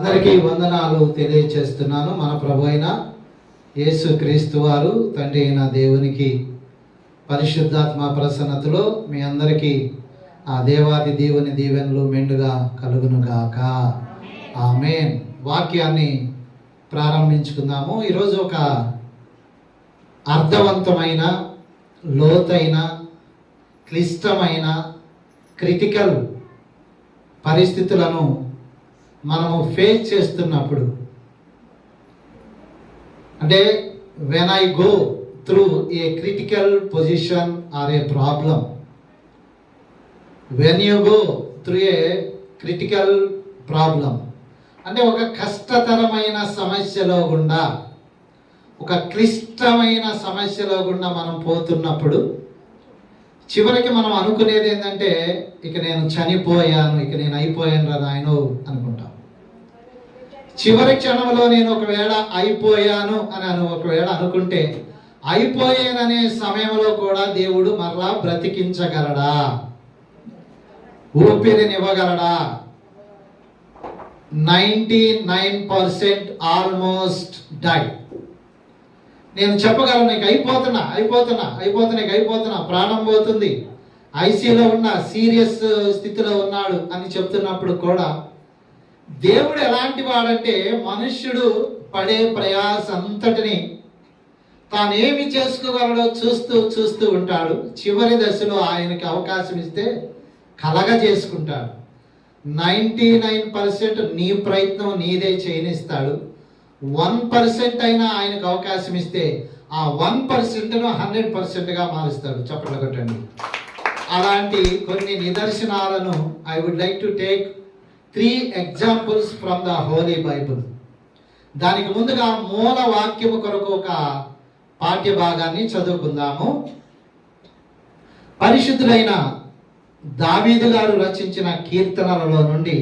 అందరికీ వందనాలు తెలియచేస్తున్నాను. మన ప్రభు అయిన యేసు క్రీస్తు వారు తండ్రి అయిన దేవునికి పరిశుద్ధాత్మ ప్రసన్నతలో మీ అందరికీ ఆ దేవాది దేవుని దీవెనలు మెండుగా కలుగునుగాక. ఆమెన్. వాక్యాన్ని ప్రారంభించుకుందాము. ఈరోజు ఒక అర్థవంతమైన లోతైన క్లిష్టమైన క్రిటికల్ పరిస్థితులను మనము ఫేస్ చేస్తున్నప్పుడు. అంటే when I go through a critical position or a problem when you go through a critical problem అంటే ఒక కష్టతరమైన సమస్యలో గుండా ఒక క్లిష్టమైన సమస్యలో గుండా మనం పోతున్నప్పుడు చివరికి మనం అనుకునేది ఏంటంటే ఇక నేను చనిపోయాను ఇక నేను అయిపోయాను రా నాయను అనుకుంటాను చివరి క్షణంలో నేను ఒకవేళ అయిపోయాను అని ఒకవేళ అనుకుంటే అయిపోయాననే సమయంలో కూడా దేవుడు మరలా బ్రతికించగలడా? ఊపిరినివ్వగలడా? Ninety nine percent almost die నేను చెప్పగలను నీకు అయిపోతున్నా అయిపోతున్నా అయిపోతున్నా నీకు అయిపోతున్నా ప్రాణం పోతుంది. ఐసీలో ఉన్న సీరియస్ స్థితిలో ఉన్నాడు అని చెప్తున్నప్పుడు కూడా దేవుడు ఎలాంటి వాడంటే మనుష్యుడు పడే ప్రయాస అంతటిని తానేమి ఏమి చేసుకోగలడో చూస్తూ చూస్తూ ఉంటాడు. చివరి దశలో ఆయనకి అవకాశం ఇస్తే కలగ చేసుకుంటాడు. నైంటీ నైన్ పర్సెంట్ నీ ప్రయత్నం నీదే చేయనిస్తాడు. వన్ పర్సెంట్ అయినా ఆయనకు అవకాశం ఇస్తే ఆ వన్ పర్సెంట్ను హండ్రెడ్ పర్సెంట్గా మారుస్తాడు. చప్పట్లు కొట్టండి. అలాంటి కొన్ని నిదర్శనాలను I would like to take three examples from the holy Bible దానికి ముందుగా మూల వాక్యము కొరకు ఒక పాఠ్య భాగాన్ని చదువుకుందాము. పరిశుద్ధులైన దావీదు గారు రచించిన కీర్తనలలో నుండి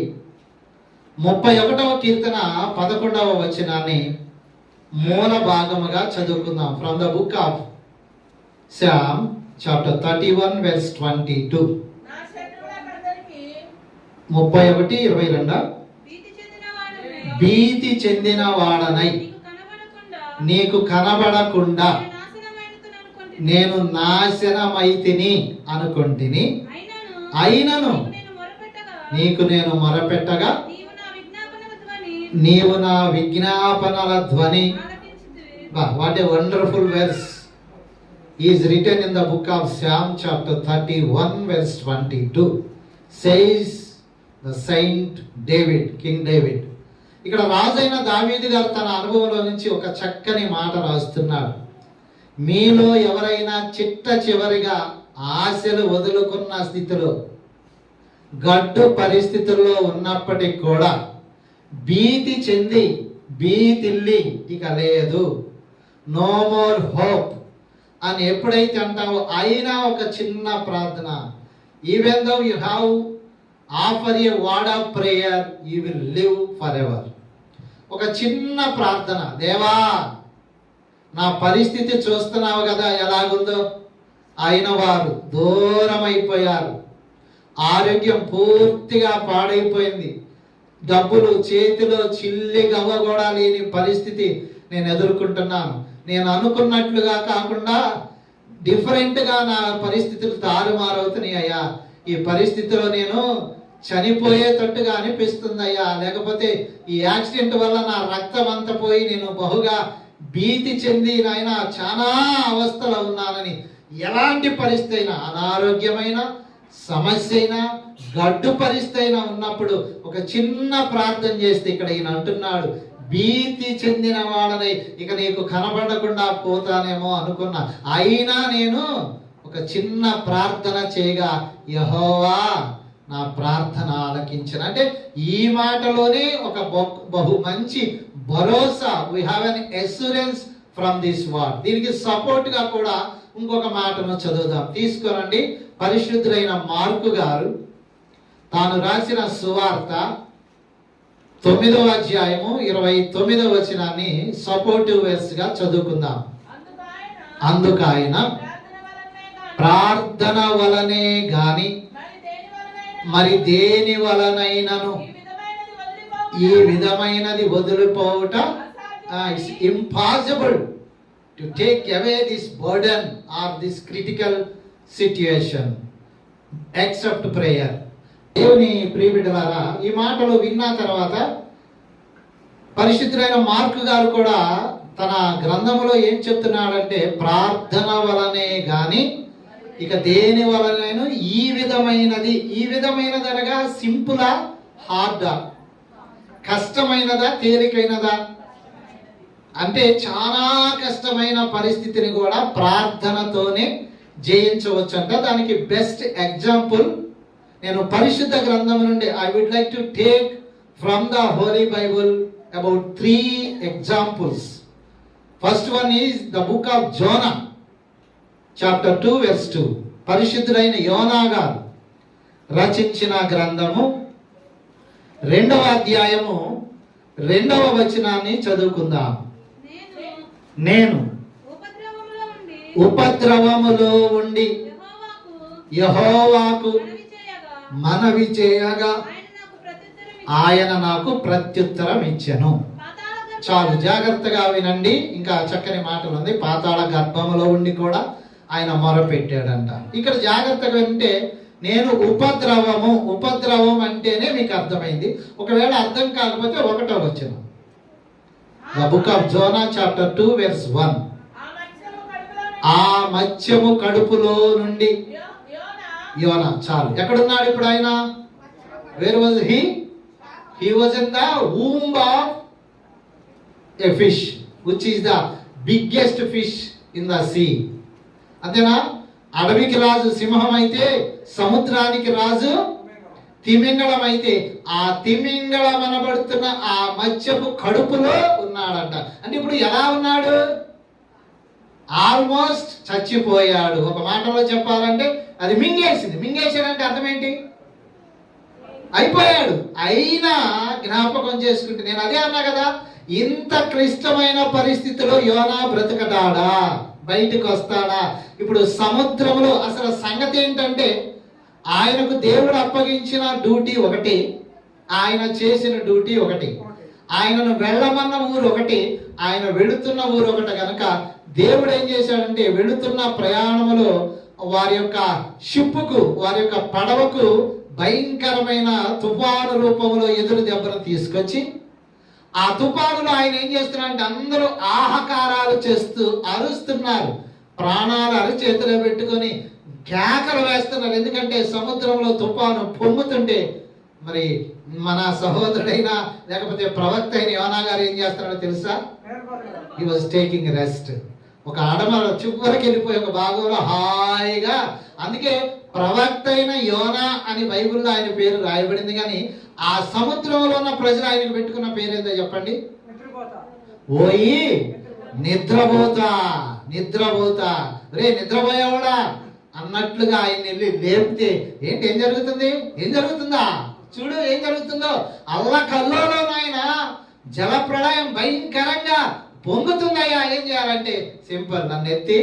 ముప్పై ఒకటవ కీర్తన పదకొండవ వచనాన్ని మూల భాగముగా చదువుకుందాం. From the book of Psalm chapter thirty one verse twenty two ముప్పై ఒకటి ఇరవై రెండు? భీతి చెందిన వాడనై. నీకు కనబడకుండా. నేను నాశనమైతిని అనుకొంటిని. అయినను. నీకు నేను మొరపెట్టగా. నీవు నా విజ్ఞాపనల ధ్వని. What a wonderful verse is written in the book of Psalm chapter thirty one verse twenty two the saint David king David. ఇక్కడ రాజైన దావీది గారు తన అనుభవంలో నుంచి ఒక చక్కని మాట రాస్తున్నాడు. మీలో ఎవరైనా చిట్ట చివరిగా ఆశలు వదులుకున్న స్థితిలో గడ్డు పరిస్థితుల్లో ఉన్నప్పటికి కూడా భీతి చెంది భీతిల్లి ఇక లేదు. నో మోర్ హోప్ అని ఎప్పుడైతే అంటావో అయినా ఒక చిన్న ప్రార్థన. Even though you have offer a word of prayer you will live for ever ఒక చిన్న ప్రార్థన దేవా నా పరిస్థితి చూస్తున్నావు కదా ఎలాగుందో? అయిన వారు దూరం అయిపోయారు ఆరోగ్యం పూర్తిగా పాడైపోయింది. డబ్బులు చేతిలో చిల్లి గవ్వ కూడా లేని పరిస్థితి నేను ఎదుర్కొంటున్నాను. నేను అనుకున్నట్లుగా కాకుండా డిఫరెంట్గా నా పరిస్థితులు తారుమారవుతున్నాయి అయ్యా. ఈ పరిస్థితిలో నేను చనిపోయేటట్టుగా అనిపిస్తుందయ్యా. లేకపోతే ఈ యాక్సిడెంట్ వల్ల నా రక్తం అంతా పోయి నేను బహుగా భీతి చెంది నాయన చాలా అవస్థలో ఉన్నానని ఎలాంటి పరిస్థితి అయినా అనారోగ్యమైన సమస్య అయినా గడ్డు పరిస్థితి అయినా ఉన్నప్పుడు ఒక చిన్న ప్రార్థన చేస్తే ఇక్కడ ఈయన అంటున్నాడు భీతి చెందిన వాడనై ఇక నీకు కనబడకుండా పోతానేమో అనుకున్నా. అయినా నేను ఒక చిన్న ప్రార్థన చేయగా యహోవా నా ప్రార్థన ఆలకించిన. అంటే ఈ మాటలోనే ఒక బహు మంచి భరోసా we have an assurance from this word దీనికి సపోర్ట్గా కూడా ఇంకొక మాటను చదువుదాం. తీసుకోనండి పరిశుద్ధులైన మార్కు గారు తాను రాసిన సువార్త తొమ్మిదవ అధ్యాయము ఇరవై తొమ్మిదవ వచనాన్ని సపోర్టివ్ వెర్స్గా చదువుకుందాం. అందుకు ఆయన అందుకు ఆయన ప్రార్థన వలనే గాని మరి దేని వలనైనను? ఈ విధమైనది వదిలిపోవుట. It's impossible to take away this burden or this critical situation except prayer దేవుని ప్రియబిడ్డలారా ఈ మాటలు విన్న తర్వాత పరిశుద్ధులైన మార్కు గారు కూడా తన గ్రంథములో ఏం చెప్తున్నాడంటే ప్రార్థన వలనే గాని ఇక దేని వలనైనా ఈ విధమైనది ఈ విధమైనది అనగా సింపులా హార్డా కష్టమైనదా తేలికైనదా? అంటే చాలా కష్టమైన పరిస్థితిని కూడా ప్రార్థనతోనే జయించవచ్చు అంట దానికి బెస్ట్ ఎగ్జాంపుల్ నేను పరిశుద్ధ గ్రంథం నుండి I would like to take from the holy Bible about three examples first one is the book of Jonah chapter two verse two పరిశుద్ధుడైన యోనా గారు రచించిన గ్రంథము రెండవ అధ్యాయము రెండవ వచనాన్ని చదువుకుందాం. నేను ఉపద్రవములో ఉండి యహోవాకు మనవి చేయగా ఆయన నాకు ప్రత్యుత్తరం ఇచ్చెను. చాలు జాగ్రత్తగా వినండి. ఇంకా చక్కని మాటలు ఉంది. పాతాళ గర్భములో ఉండి కూడా ఆయన మొరపెట్టాడంట. ఇక్కడ జాగ్రత్తగా అంటే నేను ఉపద్రవము ఉపద్రవం అంటేనే మీకు అర్థమైంది. ఒకవేళ అర్థం కాకపోతే ఒకటో వచ్చిన the book of Jonah chapter two verse one. ఆ మత్స్యము కడుపులో నుండి యోనా చాలు. ఎక్కడున్నాడు ఇప్పుడు ఆయన? Where was he he was in the womb of a fish which is the biggest fish in the sea అంతేనా అడవికి రాజు సింహం అయితే సముద్రానికి రాజు తిమింగళం అయితే ఆ తిమింగళం అనబడుతున్న ఆ మత్స్యపు కడుపులో ఉన్నాడంట. అంటే ఇప్పుడు ఎలా ఉన్నాడు? ఆల్మోస్ట్ చచ్చిపోయాడు. ఒక మాటలో చెప్పాలంటే అది మింగేసింది. మింగేసాడంటే అర్థం ఏంటి? అయిపోయాడు. అయినా జ్ఞాపకం చేసుకుంటే నేను అదే అన్నా కదా ఇంత క్లిష్టమైన పరిస్థితిలో యోనా బ్రతకటాడా బయటకు వస్తాడా ఇప్పుడు సముద్రంలో అసలు సంగతి ఏంటంటే ఆయనకు దేవుడు అప్పగించిన డ్యూటీ ఒకటి ఆయన చేసిన డ్యూటీ ఒకటి. ఆయనను వెళ్ళమన్న ఊరు ఒకటి ఆయన వెళుతున్న ఊరు ఒకటి కనుక దేవుడు ఏం చేశాడంటే వెళుతున్న ప్రయాణములో వారి యొక్క షిప్పుకు వారి యొక్క పడవకు భయంకరమైన తుఫాను రూపంలో ఎదురు దెబ్బను తీసుకొచ్చి ఆ తుపాకులు ఆయన ఏం చేస్తున్నారంటే అందరూ ఆహకారాలు చేస్తూ అరుస్తున్నారు. ప్రాణాలు అరిచేతిలో పెట్టుకొని కేకలు వేస్తున్నారు. ఎందుకంటే సముద్రంలో తుఫాను పొంగుతుంటే మరి మన సహోదరుడైన లేకపోతే ప్రవక్త అయిన యోనా గారు ఏం చేస్తున్నాడో తెలుసా? హీ వాజ్ టేకింగ్ రెస్ట్ ఒక అడమల చివరికి వెళ్ళిపోయి ఒక భాగంలో హాయిగా అందుకే ప్రవక్త అయిన యోనా అని బైబిల్లో ఆయన పేరు రాయబడింది కానీ ఆ సముద్రంలో ఉన్న ప్రజలు ఆయనకు పెట్టుకున్న పేరు ఏందో చెప్పండి ఓయి నిద్రపోతా నిద్రపోతా. రే నిద్రపోయావాడా? అన్నట్లుగా ఆయన వెళ్ళి లేపితే ఏంటి ఏం జరుగుతుంది? ఏం జరుగుతుందా? చూడు ఏం జరుగుతుందో. అల్ల కల్లోలో నాయన జల ప్రళయం భయంకరంగా పొంగుతుందయ్యా. ఏం చేయాలంటే సింపుల్ నన్ను ఎత్తి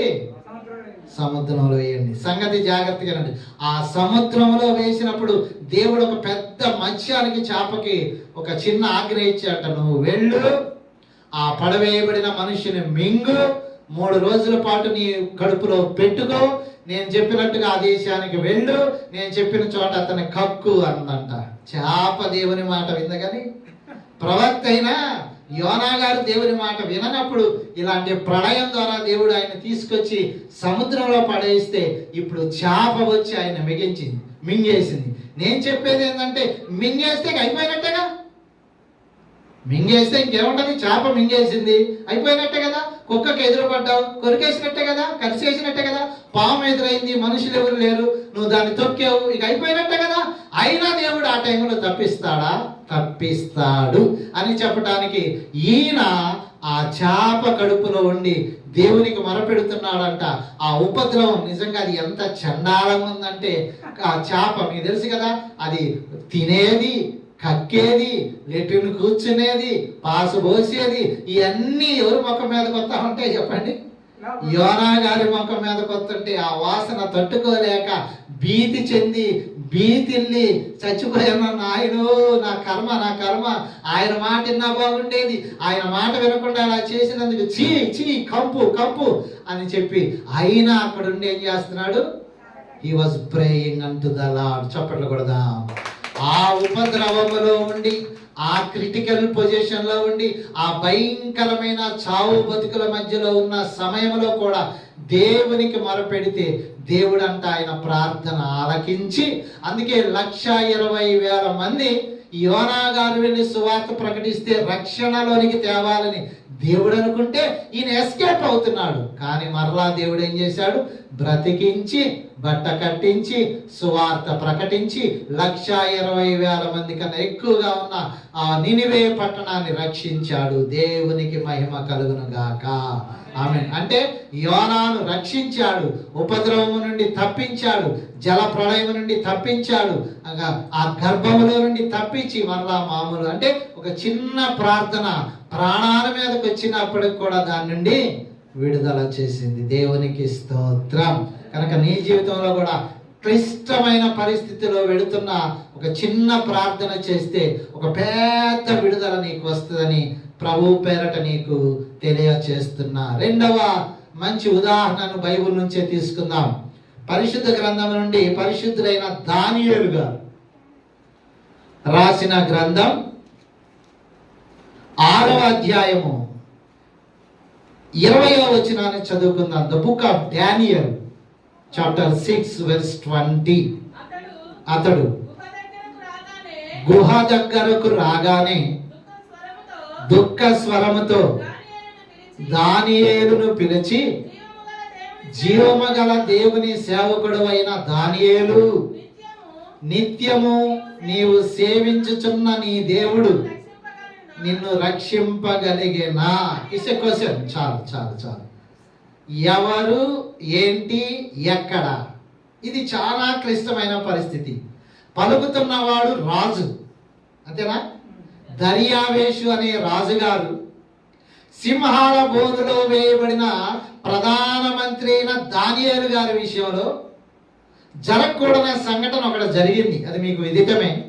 సముద్రంలో వేయండి. సంగతి జాగ్రత్తగా రండి. ఆ సముద్రంలో వేసినప్పుడు దేవుడు ఒక పెద్ద మత్స్యానికి చేపకి ఒక చిన్న ఆజ్ఞ ఇచ్చాట నువ్వు వెళ్ళు. ఆ పడవేయబడిన మనిషిని మింగు. మూడు రోజుల పాటు నీ కడుపులో పెట్టుకో. నేను చెప్పినట్టుగా ఆ దేశానికి వెళ్ళు. నేను చెప్పిన చోట అతని కక్కు అందంట చేప దేవుని మాట వింద ప్రవక్త అయినా యోనా గారు దేవుని మాట విననప్పుడు ఇలాంటి ప్రళయం ద్వారా దేవుడు ఆయన తీసుకొచ్చి సముద్రంలో పడేస్తే ఇప్పుడు చేప వచ్చి ఆయన మిగించింది మింగేసింది. నేను చెప్పేది ఏంటంటే మింగేస్తే అయిపోయినట్టేగా? మింగేస్తే ఇంకేముంటుంది? చేప మింగేసింది. అయిపోయినట్టే కదా కుక్కకి ఎదురు పడ్డావు కొరికేసినట్టే కదా కరిసేసినట్టే కదా పాము ఎదురైంది మనుషులు ఎవరు లేరు నువ్వు దాన్ని తొక్కావు ఇక అయిపోయినట్టే కదా. అయినా దేవుడు ఆ టైంలో తప్పిస్తాడా? తప్పిస్తాడు అని చెప్పడానికి ఈయన ఆ చేప కడుపులో ఉండి దేవునికి మొరపెడుతున్నాడంట. ఆ ఉపద్రవం నిజంగా అది ఎంత చండాలంగా ఉందంటే ఆ చేప మీకు తెలుసు కదా అది తినేది కక్కేది లెట్రిన్ కూర్చునేది పాసు పోసేది ఇవన్నీ ఎవరి ముఖం మీద కొత్త ఉంటాయి చెప్పండి? యోనా గారి ముఖం మీద కొత్తుంటే ఆ వాసన తట్టుకోలేక భీతి చెంది భీతిల్లి చచ్చిపోయాను నాయను నా కర్మ నా కర్మ. ఆయన మాట విన్నా బాగుండేది. ఆయన మాట వినకుండా అలా చేసినందుకు చీ చీ కంపు కంపు అని చెప్పి అయినా అక్కడ ఉండి ఏం చేస్తున్నాడు? He was praying unto the Lord చప్పట్లు కొడదాం. ఆ ఉపద్రవములో ఉండి ఆ క్రిటికల్ పొజిషన్లో ఉండి ఆ భయంకరమైన చావు బతుకుల మధ్యలో ఉన్న సమయంలో కూడా దేవునికి మొరపెడితే దేవుడు అంట ఆయన ప్రార్థన ఆలకించి అందుకే లక్ష ఇరవై వేల మంది యోనా గారు వెళ్ళి సువార్త ప్రకటిస్తే రక్షణలోనికి తేవాలని దేవుడు అనుకుంటే ఈయన ఎస్కేప్ అవుతున్నాడు. కానీ మరలా దేవుడు ఏం చేశాడు? బ్రతికించి బట్ట కట్టించి సువార్త ప్రకటించి లక్ష ఇరవై వేల మంది కన్నా ఎక్కువగా ఉన్న ఆ నినివే పట్టణాన్ని రక్షించాడు. దేవునికి మహిమ కలుగును గాక. ఆమె అంటే యోనాను రక్షించాడు. ఉపద్రవము నుండి తప్పించాడు. జల ప్రళయము నుండి తప్పించాడు ఆ గర్భములో నుండి తప్పించి మరలా మామూలు అంటే ఒక చిన్న ప్రార్థన ప్రాణాల మీదకి వచ్చినప్పటికి కూడా దాని నుండి విడుదల చేసింది. దేవునికి స్తోత్రం. కనుక నీ జీవితంలో కూడా క్లిష్టమైన పరిస్థితిలో వెళుతున్న ఒక చిన్న ప్రార్థన చేస్తే ఒక పెద్ద విడుదల నీకు వస్తుందని ప్రభు పేరట నీకు తెలియచేస్తున్నా. రెండవ మంచి ఉదాహరణను బైబిల్ నుంచే తీసుకుందాం. పరిశుద్ధ గ్రంథం నుండి పరిశుద్ధుడైన దానియేలు గారు రాసిన గ్రంథం ఆరవ అధ్యాయము ఇరవయో వచనాన్ని చదువుకుందాం. The book of Daniel chapter six verse twenty అతడు గుహ దగ్గరకు రాగానే దుఃఖ స్వరముతో దానియేలును పిలిచి జీవము గల దేవుని సేవకుడు అయిన దానియేలు. నిత్యము నీవు సేవించుచున్న నీ దేవుడు నిన్ను రక్షింపగలిగేనా? ఇస్ ఎ క్వశ్చన్ చాలు చాలు చాలు. ఎవరు ఏంటి ఎక్కడ? ఇది చాలా క్లిష్టమైన పరిస్థితి. పలుకుతున్నవాడు రాజు. అంతేనా? దర్యావేషు అనే రాజుగారు సింహాల బోధలో వేయబడిన ప్రధానమంత్రి అయిన దానియాలు గారి విషయంలో జరగకూడన సంఘటన ఒకటి జరిగింది. అది మీకు విదితమే.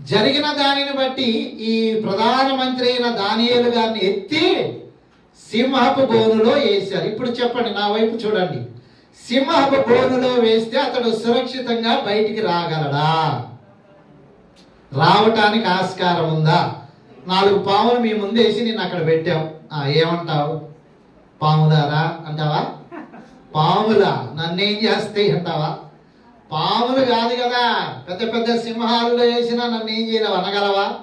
జరిగిన దానిని బట్టి ఈ ప్రధానమంత్రి అయిన దానియాలు గారిని ఎత్తి సింహపు బోనులో వేశారు. ఇప్పుడు చెప్పండి నా వైపు చూడండి. సింహపు బోనులో వేస్తే అతడు సురక్షితంగా బయటికి రాగలడా? రావటానికి ఆస్కారం ఉందా? నాలుగు పాములు మీ ముందేసి నేను అక్కడ పెట్టాం. ఏమంటావు? పాములారా? అంటావా? పాములా. నన్నేం చేస్తాయి అంటావా? పాములు కాదు కదా. పెద్ద పెద్ద సింహాలలో వేసినా నన్ను ఏం చేయలేవు అనగలవా?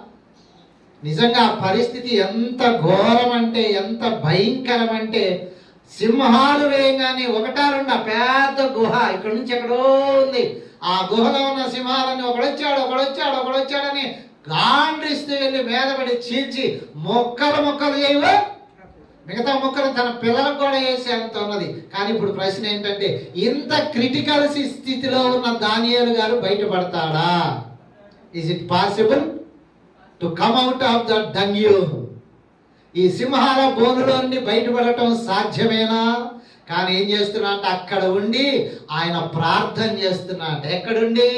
నిజంగా ఆ పరిస్థితి ఎంత ఘోరం అంటే ఎంత భయంకరం అంటే సింహాలు వేయగానే ఒకటా రెండా పెద్ద గుహ ఇక్కడ నుంచి ఎక్కడో ఉంది. ఆ గుహలో ఉన్న సింహాలని ఒకడొచ్చాడు ఒకడొచ్చాడు ఒకడొచ్చాడని గాండ్రిస్తూ వెళ్ళి మీద పడి చీల్చి మొక్కలు మొక్కలు చేయవు? మిగతా మొక్కలు తన పిల్లలకు కూడా వేసే అంత ఉన్నది. కానీ ఇప్పుడు ప్రశ్న ఏంటంటే ఇంత క్రిటికల్ స్థితిలో ఉన్న దానియాలు గారు బయటపడతాడా? Is it possible to come out of the dungeon ఈ సింహాల బోనులో నుండి బయటపడటం సాధ్యమేనా? కానీ ఏం చేస్తున్నా అంటే అక్కడ ఉండి ఆయన ప్రార్థన చేస్తున్నా అంటే ఎక్కడుండి?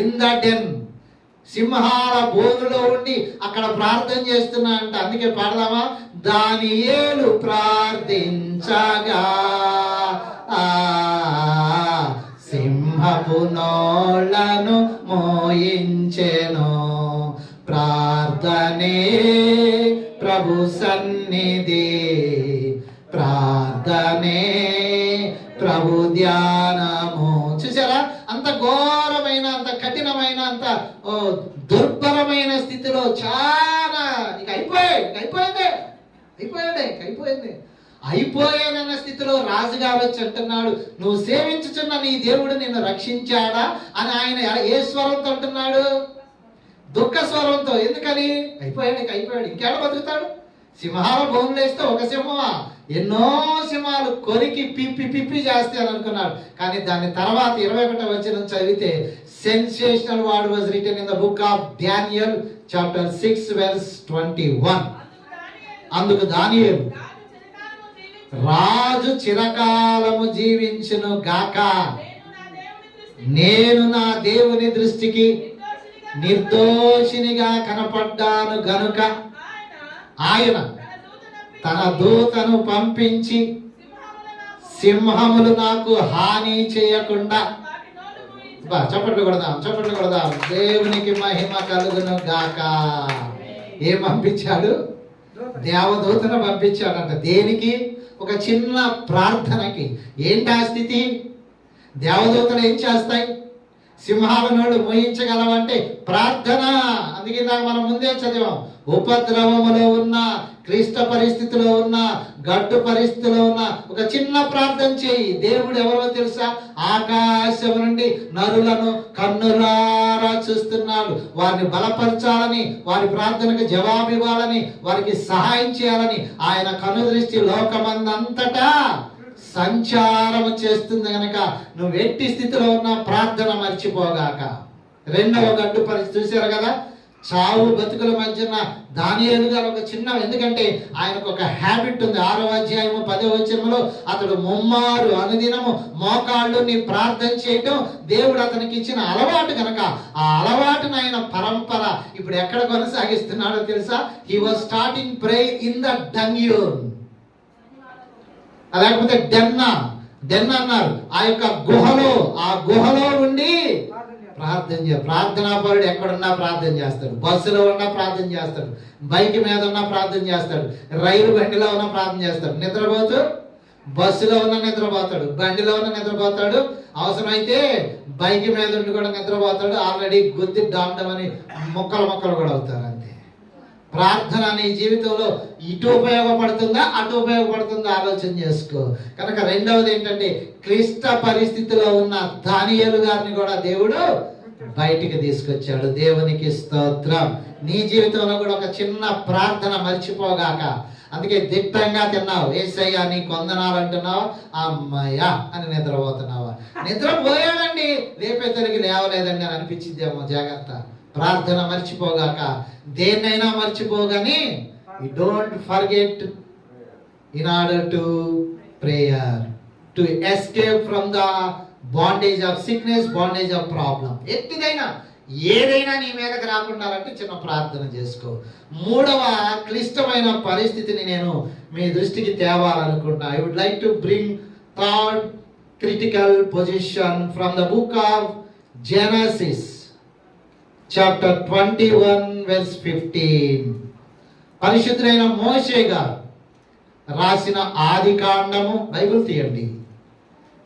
ఇన్ ద డెన్ సింహాల బోనులో ఉండి అక్కడ ప్రార్థన చేస్తున్నా అంట. అందుకే పాడదామా? దాని ఏలు ప్రార్థించగా. ఆ, సింహపు నోళ్ళను మోయించెను. ప్రార్థనే ప్రభు సన్నిధి. ప్రార్థనే ప్రభు ధ్యానము. చూసారా అంత ఘోరమైన అంత కఠినమైన అంత ఓ దుర్భరమైన స్థితిలో చాలా ఇక అయిపోయాయి ఇక అయిపోయింది అయిపోయాడే ఇక అయిపోయింది. అయిపోయానన్న స్థితిలో రాజుగా వచ్చి అంటున్నాడు నువ్వు సేవించుచున్న నీ దేవుడు నిన్ను రక్షించాడా? అని ఆయన ఏ స్వరంతో అంటున్నాడు? దుఃఖ స్వరంతో. ఎందుకని? అయిపోయాడు ఇక అయిపోయాడు. ఇంకేడ బతుకుతాడు? సింహాల బొమ్మలు ఒక సింహమా? ఎన్నో సింహాలు కొరికి పిప్పి పిప్పి చేస్తాను అనుకున్నాడు. కానీ దాని తర్వాత ఇరవై ఒకటో వచ్చిన చదివితే sensational word was written in the book of Daniel chapter six verse twenty one అందుకు దానియల్ రాజు చిరకాలము జీవించును గాక. నేను నా దేవుని దృష్టికి నిర్దోషినిగా నిర్దోషినిగా కనపడ్డాను గనుక ఆయన తన దూతను పంపించి సింహములు నాకు హాని చేయకుండా బా చప్పట్లు కొడదాం చప్పట్లు కొడదాం. దేవునికి మహిమ కలుగును గాక. ఏం పంపించాడు? దేవదూతను పంపించాడంట. దేనికి? ఒక చిన్న ప్రార్థనకి. ఏంటి ఆ స్థితి? దేవదూతలు ఏం చేస్తాయి? సింహాల నోళ్ళు మోయించగలవంటే ప్రార్థన. అందుకే దాకా మనం ముందే చదివాం. ఉపద్రవములో ఉన్న క్లిష్ట పరిస్థితిలో ఉన్న గడ్డు పరిస్థితిలో ఉన్న ఒక చిన్న ప్రార్థన చేయి. దేవుడు ఎవరో తెలుసా? ఆకాశం నుండి నరులను కన్నులారా చూస్తున్నాడు. వారిని బలపరచాలని వారి ప్రార్థనకు జవాబు ఇవ్వాలని వారికి సహాయం చేయాలని ఆయన కనుదృష్టి లోకమందంతటా సంచారం చేస్తుంది కనుక నువ్వు ఎట్టి స్థితిలో ఉన్న ప్రార్థన మర్చిపోగాక. రెండవ గడ్డు పరిస్థితి చూశారు కదా? చావు బతుకుల మధ్యన దానియేలు గారు ఒక చిన్న ఎందుకంటే ఆయనకు ఒక హ్యాబిట్ ఉంది. ఆరో అధ్యాయము పదో వచనంలో అతడు ముమ్మారు అనుదినము మోకాళ్ళు నీ ప్రార్థన చేయటం దేవుడు అతనికి ఇచ్చిన అలవాటు కనుక ఆ అలవాటును ఆయన పరంపర ఇప్పుడు ఎక్కడ కొనసాగిస్తున్నాడో తెలుసా? He was starting pray in the dungeon లేకపోతే డెన్న డెన్న అన్నారు. ఆ యొక్క గుహలో ఆ గుహలో ఉండి ప్రార్థన చే ప్రార్థనా పరుడు ఎక్కడున్నా ప్రార్థన చేస్తాడు. బస్సులో ఉన్నా ప్రార్థన చేస్తాడు. బైక్ మీద ఉన్నా ప్రార్థన చేస్తాడు. రైలు బండిలో ఉన్నా ప్రార్థన చేస్తాడు. నిద్రపోతూ బస్సులో ఉన్న నిద్రపోతాడు. బండిలో ఉన్న నిద్రపోతాడు. అవసరమైతే బైక్ మీద ఉండి కూడా నిద్రపోతాడు. ఆల్రెడీ గుద్ది డాండం అని మొక్కలు మొక్కలు కూడా అవుతారు. ప్రార్థన నీ జీవితంలో ఇటు ఉపయోగపడుతుందా అటు ఉపయోగపడుతుందా ఆలోచన చేసుకో. కనుక రెండవది ఏంటంటే క్లిష్ట పరిస్థితిలో ఉన్న దానియేలు గారిని కూడా దేవుడు బయటికి తీసుకొచ్చాడు. దేవునికి స్తోత్రం. నీ జీవితంలో కూడా ఒక చిన్న ప్రార్థన మర్చిపోగాక అందుకే దిట్టంగా తిన్నావు. ఏసయ్యా నీ కొందనాలు అంటున్నావు. అమ్మయ్యా అని నిద్రపోతున్నావా? నిద్రపోయాడండి. లేపే తిరిగి లేవలేదండి అని అనిపించిందేమో జాగ్రత్త. ప్రార్థన మర్చిపోగాక. దేన్నైనా మర్చిపోగాని you don't forget in order to prayer to escape from the bondage of sickness bondage of problem ఎత్తిదైనా ఏదైనా నీ మీదకి రాకుండా అంటే చిన్న ప్రార్థన చేసుకో. మూడవ క్లిష్టమైన పరిస్థితిని నేను మీ దృష్టికి తేవాలనుకుంటున్నా. I would like to bring third critical position from the book of Genesis chapter twenty one verse fifteen పరిశుద్ధులైన మోషే గారు రాసిన ఆది కాండము బైబిల్ తీయండి.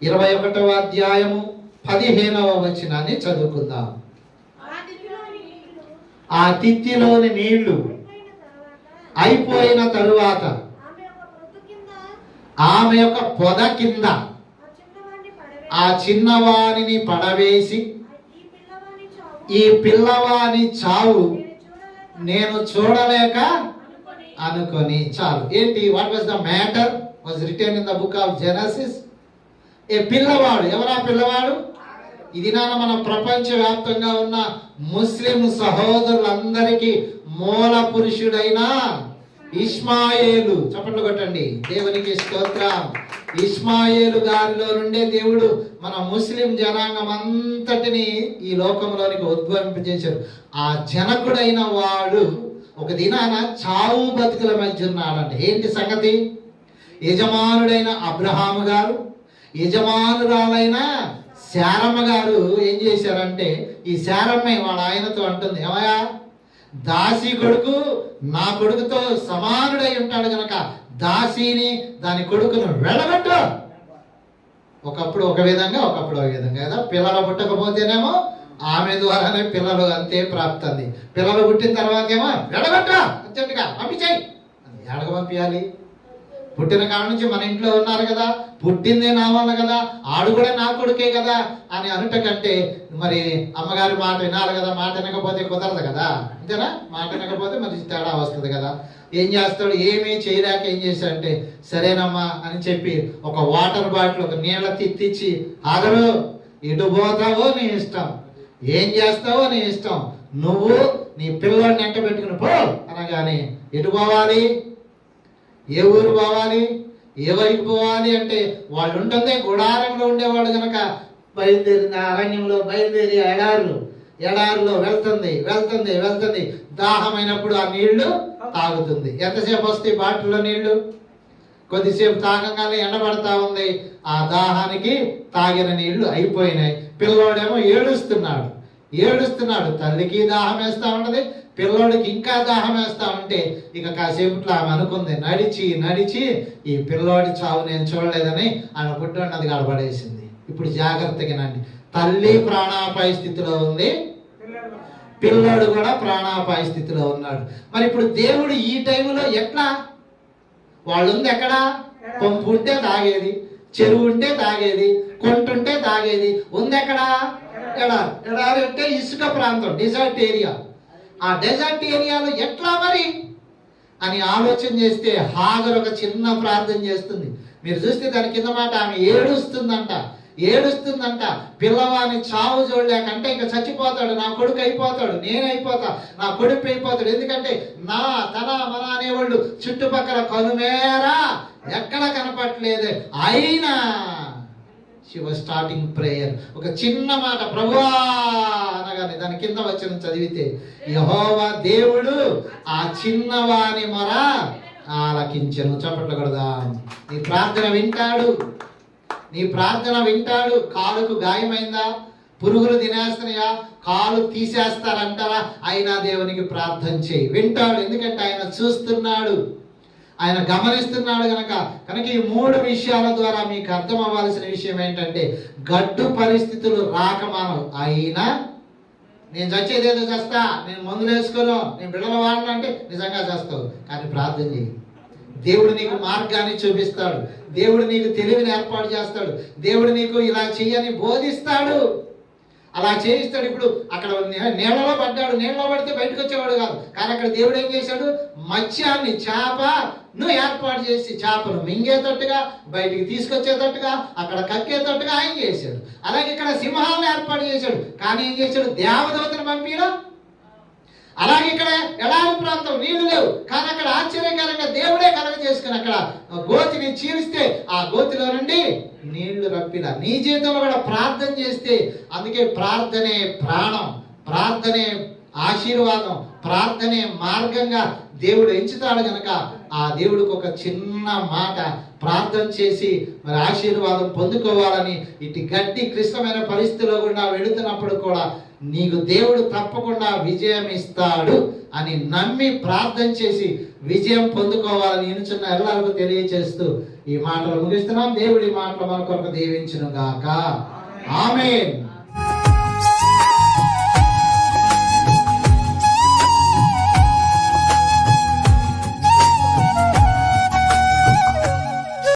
ఇరవై ఒకటవ అధ్యాయము పదిహేనవ వచనాన్ని చదువుకుందాం. ఆ తిత్తిలోని నీళ్ళు అయిపోయిన తరువాత ఆమె యొక్క పొద కింద ఆ చిన్నవాణిని పడవేసి ఈ పిల్లవాని చావు నేను చూడలేక అనుకొని చాలు. ఏంటి? What was the matter was written in the book of Genesis ఏ పిల్లవాడు ఎవరా పిల్లవాడు? ఇది నాన్న మన ప్రపంచవ్యాప్తంగా ఉన్న ముస్లిం సహోదరులందరికీ మూల పురుషుడైనా ఇస్మాయేలు. చప్పట్లు కొట్టండి. దేవునికి స్తోత్రం. ఇస్మాయేలు గారిలో నుండే దేవుడు మన ముస్లిం జనాంగం అంతటిని ఈ లోకంలోనికి ఉద్భవింపజేశారు ఆ జనకుడైన వాడు ఒక దినాన చావు బతుకుల మధ్య ఉన్నాడంట. ఏంటి సంగతి? యజమానుడైన అబ్రహాము గారు యజమానురాలైన శారమ్మ గారు ఏం చేశారంటే ఈ శారమ్మ వాళ్ళ ఆయనతో అంటుంది ఏమయ్యా దాసి కొడుకు నా కొడుకుతో సమానుడై ఉంటాడు గనక దాసిని దాని కొడుకును వెళ్ళగొట్టు ఒకప్పుడు ఒక విధంగా ఒకప్పుడు ఒక విధంగా. కదా పిల్లలు పుట్టకపోతేనేమో ఆమె ద్వారానే పిల్లలు అంతే ప్రాప్తంది. పిల్లలు పుట్టిన తర్వాత ఏమో వెళ్ళగొట్ట అర్జెంటుగా పంపించాయి. ఎడగ పంపించాలి. పుట్టిన కాడ నుంచి మన ఇంట్లో ఉన్నారు కదా పుట్టిందే నా వల్ల కదా ఆడు కూడా నా కొడుకే కదా అని అనుట కంటే మరి అమ్మగారి మాట వినాలి కదా మాట వినకపోతే కుదరదు కదా. అంతేనా? మాట వినకపోతే మరి తేడా వస్తుంది కదా. ఏం చేస్తాడు? ఏమీ చేయలేక ఏం చేశాడంటే సరేనమ్మా అని చెప్పి ఒక వాటర్ బాటిల్ ఒక నీళ్ళ తిత్తిచ్చి ఆగరు ఇటు పోతావో నీ ఇష్టం. ఏం చేస్తావో నీ ఇష్టం. నువ్వు నీ పిల్లోడిని ఎంట పెట్టుకుని పో అనగానే ఎటు పోవాలి? ఏ ఊరు పోవాలి ఏ వైపు పోవాలి అంటే వాళ్ళు ఉంటుంది గుడారంలో ఉండేవాడు కనుక బయలుదేరిన ఆ అరణ్యంలో బయలుదేరి ఎడారులు ఎడారిలో వెళ్తుంది వెళ్తుంది వెళ్తుంది. దాహమైనప్పుడు ఆ నీళ్ళు తాగుతుంది. ఎంతసేపు వస్తాయి బాటిల్లో నీళ్ళు? కొద్దిసేపు తాగంగానే ఎండబడతా ఉంది. ఆ దాహానికి తాగిన నీళ్ళు అయిపోయినాయి. పిల్లోడేమో ఏడుస్తున్నాడు. ఏడుస్తున్నాడు. తల్లికి దాహం వేస్తా ఉన్నది పిల్లోడికి ఇంకా దాహం వేస్తా ఉంటే ఇక కాసేపట్లో ఆమె అనుకుంది నడిచి నడిచి ఈ పిల్లోడి చావు నేను చూడలేదని ఆమె పుట్టినది గడబడేసింది ఇప్పుడు జాగ్రత్తగానండి తల్లి ప్రాణాపాయ స్థితిలో ఉంది పిల్లోడు కూడా ప్రాణాపాయ స్థితిలో ఉన్నాడు. మరి ఇప్పుడు దేవుడు ఈ టైంలో ఎట్లా? వాళ్ళు ఉంది ఎక్కడ? పంపు ఉంటే తాగేది చెరువు ఉంటే తాగేది కొంటుంటే తాగేది ఉంది ఎక్కడ? ఎడారి. ఎడారి అంటే ఇసుక ప్రాంతం డెజర్ట్ ఏరియా ఆ డెజర్ట్ ఏరియాలో ఎట్లా మరి? అని ఆలోచన చేస్తే హాగర్ ఒక చిన్న ప్రార్థన చేస్తుంది. మీరు చూస్తే దాని కింద మాట ఆమె ఏడుస్తుందంట. ఏడుస్తుందంట. పిల్లవాని చావు చూడలేక అంటే ఇంకా చచ్చిపోతాడు నా కొడుకు అయిపోతాడు నేను అయిపోతా నా కొడుకు అయిపోతాడు. ఎందుకంటే నా తన మన అనేవాళ్ళు చుట్టుపక్కల కనుమేరా ఎక్కడ కనపట్లేదు అయినా శివ స్టార్టింగ్ ప్రేయర్ ఒక చిన్న మాట ప్రభువా అనగానే దాని కింద వచ్చిన చదివితే యహోవా దేవుడు ఆ చిన్నవాని మొర ఆలకించను. చప్పట్లు నీ ప్రార్థన వింటాడు. నీ ప్రార్థన వింటాడు. కాలుకు గాయమైందా? పురుగులు తినేస్తున్నాయా? కాలు తీసేస్తారంటారా? అయినా దేవునికి ప్రార్థన చేయి. వింటాడు. ఎందుకంటే ఆయన చూస్తున్నాడు. ఆయన గమనిస్తున్నాడు కనుక కనుక ఈ మూడు విషయాల ద్వారా మీకు అర్థం అవ్వాల్సిన విషయం ఏంటంటే గడ్డు పరిస్థితులు రాకమానవు అయినా నేను చచ్చేదేదో చేస్తా నేను మందులు వేసుకోను నేను బిడ్డలు వాడను అంటే నిజంగా చేస్తావు. కానీ ప్రార్థన చేయి దేవుడు నీకు మార్గాన్ని చూపిస్తాడు. దేవుడు నీకు తెలివిని ఏర్పాటు చేస్తాడు. దేవుడు నీకు ఇలా చెయ్యని బోధిస్తాడు. అలా చేయిస్తాడు ఇప్పుడు. అక్కడ నీళ్ళలో పడ్డాడు. నీళ్ళలో పడితే బయటకు వచ్చేవాడు కాదు. కానీ అక్కడ దేవుడు ఏం చేశాడు? మత్స్యాన్ని చేపను ఏర్పాటు చేసి చేపను మింగేటట్టుగా బయటికి తీసుకొచ్చేటట్టుగా అక్కడ కక్కేటట్టుగా ఆయన చేశాడు. అలాగే ఇక్కడ సింహాలను ఏర్పాటు చేశాడు. కానీ ఏం చేశాడు? దేవదూతను పంపించడం అలాగే ఇక్కడ ఎడారి ప్రాంతం నీళ్ళు లేవు. కానీ అక్కడ ఆశ్చర్యకరంగా దేవుడే కలగ చేసుకుని అక్కడ గోతిని చీలిస్తే ఆ గోతిలో నుండి నీళ్ళు రప్పిన. నీ జీవితంలో కూడా ప్రార్థన చేస్తే అందుకే ప్రార్థనే ప్రాణం ప్రార్థనే ఆశీర్వాదం ప్రార్థనే మార్గంగా దేవుడు ఎంచుతాడు గనక ఆ దేవుడికి ఒక చిన్న మాట. ప్రార్థన చేసి మరి ఆశీర్వాదం పొందుకోవాలని ఇటు గట్టి క్లిష్టమైన పరిస్థితిలో కూడా వెళుతున్నప్పుడు కూడా నీకు దేవుడు తప్పకుండా విజయం ఇస్తాడు అని నమ్మి ప్రార్థన చేసి విజయం పొందుకోవాలని ఇనుచున్న ఎల్లరికూ తెలియచేస్తూ ఈ మాటలు ముగిస్తున్నాం. దేవుడి మాటలు మన కొరకు దీవించును గాక ఆమేన్.